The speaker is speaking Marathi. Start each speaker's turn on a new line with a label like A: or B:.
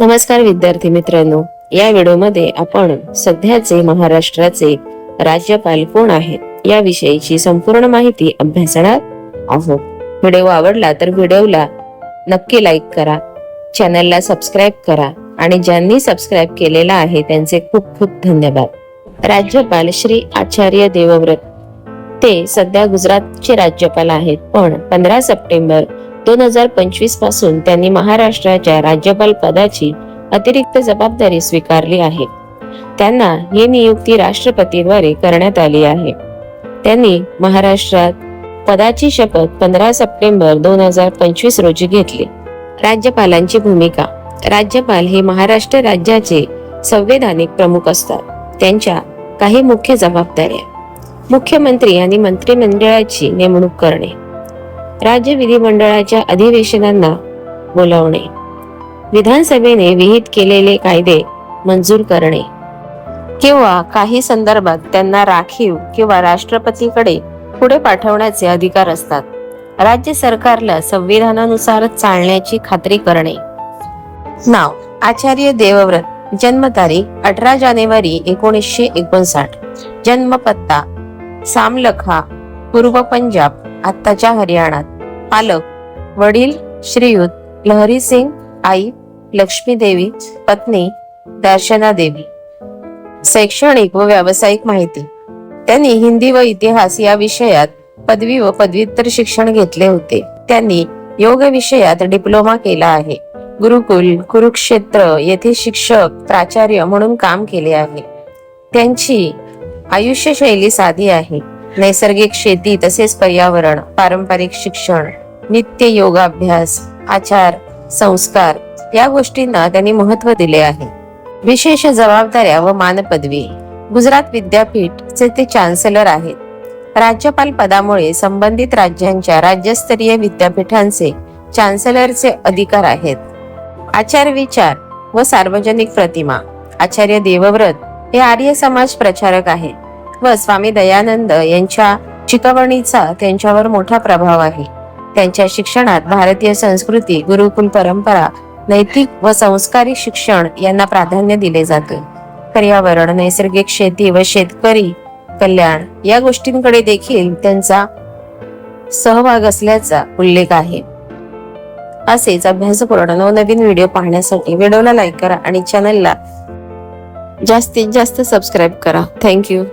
A: नमस्कार विद्यार्थी मित्रांनो. या व्हिडिओमध्ये आपण सध्याचे महाराष्ट्राचे राज्यपाल कोण आहेत या विषयीची संपूर्ण माहिती अभ्यासणार आहोत. व्हिडिओ आवडला तर व्हिडिओला नक्की लाईक करा चॅनलला सबस्क्राईब करा आणि ज्यांनी सबस्क्राईब केलेला आहे त्यांचे खूप खूप धन्यवाद. राज्यपाल श्री आचार्य देवव्रत ते सध्या गुजरातचे राज्यपाल आहेत. पण पंधरा सप्टेंबर दोन हजार पंचवीसपासून त्यांनी महाराष्ट्राच्या राज्यपाल पदाची अतिरिक्त जबाबदारी स्वीकारली आहे. त्यांना ही नियुक्ती राष्ट्रपतीद्वारे करण्यात आली आहे. त्यांनी महाराष्ट्रात पदाची शपथ पंधरा सप्टेंबर दोन हजार पंचवीस रोजी घेतली. राज्यपालांची भूमिका. राज्यपाल हे महाराष्ट्र राज्याचे संवैधानिक प्रमुख असतात. त्यांच्या काही मुख्य जबाबदाऱ्या. मुख्यमंत्री आणि मंत्रिमंडळाची नेमणूक करणे. राज्य विधिमंडळाच्या अधिवेशनांना बोलावणे. विधानसभेने विहित केलेले कायदे मंजूर करणे. किंवा काही संदर्भात त्यांना राखीव किंवा राष्ट्रपतीकडे पुढे पाठवण्याचे अधिकार असतात. राज्य सरकारला संविधानानुसार चालण्याची खात्री करणे. नाव. आचार्य देवव्रत. जन्मतारीख. अठरा जानेवारी एकोणीसशे एकोणसाठ. जन्मपत्ता. सामलखा. पूर्व पंजाब. आत्ताच्या हरियाणात. पालक वडील श्रीयुत लहरी सिंग आई लक्ष्मी देवी पत्नी दर्शना देवी. शैक्षणिक व व्यावसायिक माहिती. त्यांनी हिंदी व इतिहास या विषयात पदवी व पदव्युत्तर शिक्षण घेतले होते. त्यांनी योग विषयात डिप्लोमा केला आहे. गुरुकुल कुरुक्षेत्र येथे शिक्षक प्राचार्य म्हणून काम केले आहे. त्यांची आयुष्य शैली साधी आहे. नैसर्गिक शेती तसेच पर्यावरण पारंपरिक शिक्षण नित्य योगाभ्यास आचार संस्कार या गोष्टींना त्यांनी महत्त्व दिले आहे. विशेष जबाबदाऱ्या व मानपदवी गुजरात विद्यापीठचे ते चान्सलर आहेत. राज्यपाल पदामुळे संबंधित राज्यांच्या राज्यस्तरीय विद्यापीठांचे चान्सलरचे अधिकार आहेत. आचार विचार व सार्वजनिक प्रतिमा आचार्य देवव्रत हे आर्य समाज प्रचारक आहेत. व स्वामी दयानंद यांच्या शिकवणीचा त्यांच्यावर मोठा प्रभाव आहे. त्यांच्या शिक्षणात भारतीय संस्कृती गुरुकुल परंपरा नैतिक व संस्कारी शिक्षण यांना प्राधान्य दिले जाते. पर्यावरण नैसर्गिक शेती व शेतकरी कल्याण या गोष्टींकडे देखील त्यांचा सहभाग असल्याचा उल्लेख आहे. असेच अभ्यासपूर्ण नवनवीन व्हिडिओ पाहण्यासाठी व्हिडिओला लाईक करा आणि चॅनलला जास्तीत जास्त सबस्क्राईब करा. थँक्यू.